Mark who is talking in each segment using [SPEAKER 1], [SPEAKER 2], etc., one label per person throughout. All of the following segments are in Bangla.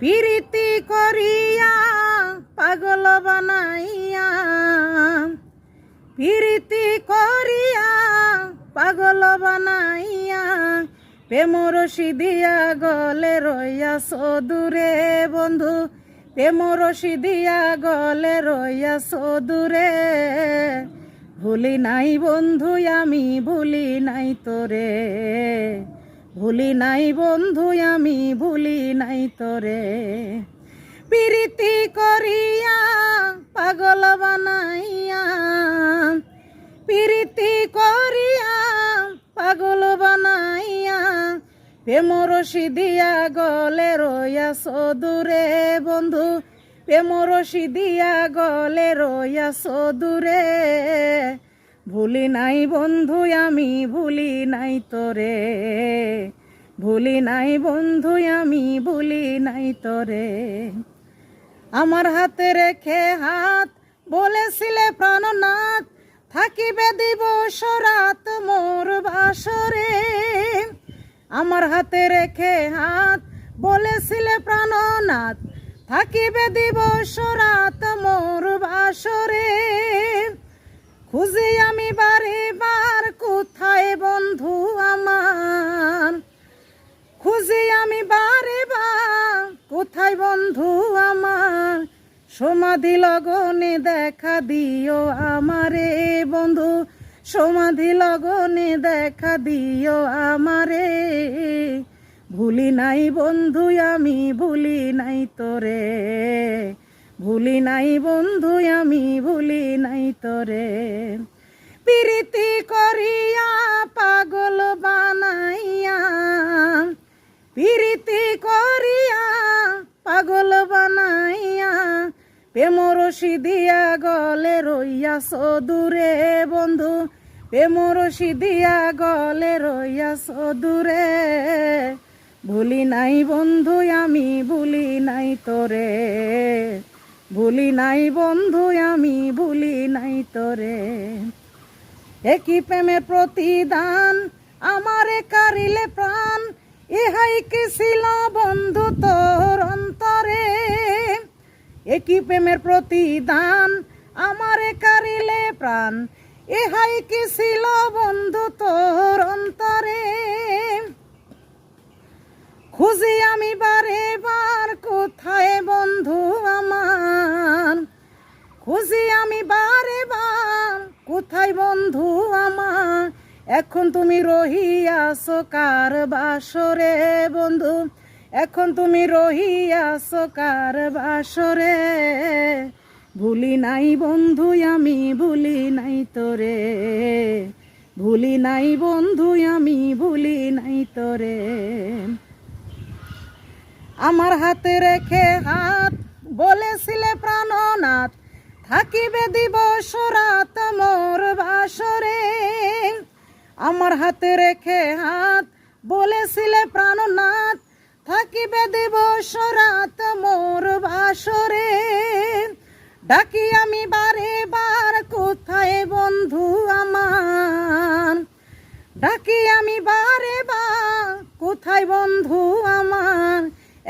[SPEAKER 1] প্রীতি করিয়া পাগল বানাইয়া, প্রীতি করিয়া পাগল বানাইয়া প্রেমরসি দিয়া গলে রইয়া সদূরে বন্ধু প্রেমরসি দিয়া গলে রইয়া সদূরে ভুলি নাই বন্ধু, আমি ভুলি নাই তোরে। ভুলি নাই বন্ধু, আমি ভুলি নাই তোরে। প্রীতি করিয়া, পাগল বানাইয়া, প্রীতি করিয়া, পাগল বানাইয়া প্রেমরসি দিয়া গলে রইয়া সদূরে বন্ধু। প্রেমরসি দিয়া গলে রইয়া সদূরে ভুলি নাই বন্ধু, আমি ভুলি নাই তোরে। ভুলি নাই বন্ধু, আমি ভুলি নাই তোরে। আমার হাতে রেখে হাত, বলেছিলে প্রাণনাথ, থাকিবে দিবস রাত মোর বাসরে। আমার হাতে রেখে হাত, বলেছিলে প্রাণনাথ, থাকিবে দিবস রাত মোর বাসরে। খুঁজি আমি বারে বার, কোথায় বন্ধু আমার? সমাধি লগনে দেখা দিও আমারে, বন্ধু। সমাধি লগনে দেখা দিও আমারে। ভুলি নাই বন্ধু, আমি ভুলি নাই তোরে। ভুলি নাই বন্ধু, আমি ভুলি নাই তোরে। প্রীতি করিয়া পাগল বানাইয়া, প্রীতি করিয়া প্রেমরসি দিয়া গলে রইয়া সদূরে বন্ধু। প্রেমরসি দিয়া গলে রইয়া সদূরে ভুলি নাই বন্ধু, আমি ভুলি নাই তোরে। ভুলি নাই বন্ধু, আমি ভুলি নাই তোরে। একই প্রেমের প্রতিদান, আমারে কারিলে প্রাণ। ইহাই কি ছিল বন্ধু তোর একই প্রেমের প্রতিদান আমারে কারিলে প্রাণ। ইহাই কি ছিল বন্ধু তোর অন্তরে? খুঁজি আমি বারে বার, কোথায় বন্ধু আমার? খুঁজি আমি বারে বার, কোথায় বন্ধু আমার? এখন তুমি রহিয়াছো কার বাসরে বন্ধু? এখন তুমি রহিয়াছো কার বাসরে? ভুলি নাই বন্ধু, আমি ভুলি নাই তোরে। ভুলি নাই বন্ধু, আমি ভুলি নাই তোরে। আমার হাতে রেখে হাত, বলেছিলে প্রাণনাথ, থাকিবে দিবস রাত মোর বাসরে। আমার হাতে রেখে হাত, বলেছিলে প্রাণনাথ থাকিবে দিবস রাত মোর বাসরে। ডাকি আমি বারে বার, কোথায় বন্ধু আমার? ডাকি আমি বারে বার, কোথায় বন্ধু আমার?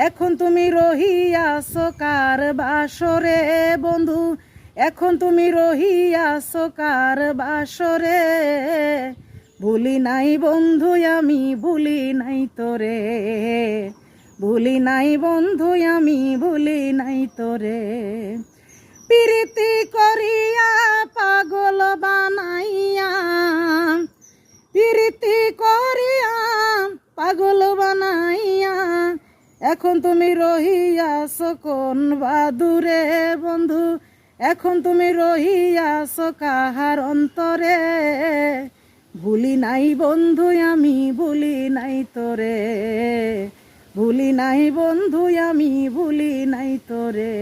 [SPEAKER 1] এখন তুমি রহিয়াছো কার বাসরে বন্ধু? এখন তুমি রহিয়াছো কার বাসরে? ভুলি নাই বন্ধু, আমি ভুলি নাই তোরে। ভুলি নাই বন্ধু, আমি ভুলি নাই তোরে। প্রীতি করিয়া পাগল বানাইয়া, প্রীতি করিয়া পাগল বানাইয়া, এখন তুমি রহিয়াছ কোন বাদুরে বন্ধু? এখন তুমি রহিয়াছ কাহার অন্তরে? ভুলি নাই বন্ধু, আমি ভুলি নাই তোরে। ভুলি নাই বন্ধু আমি ভুলি নাই তোরে।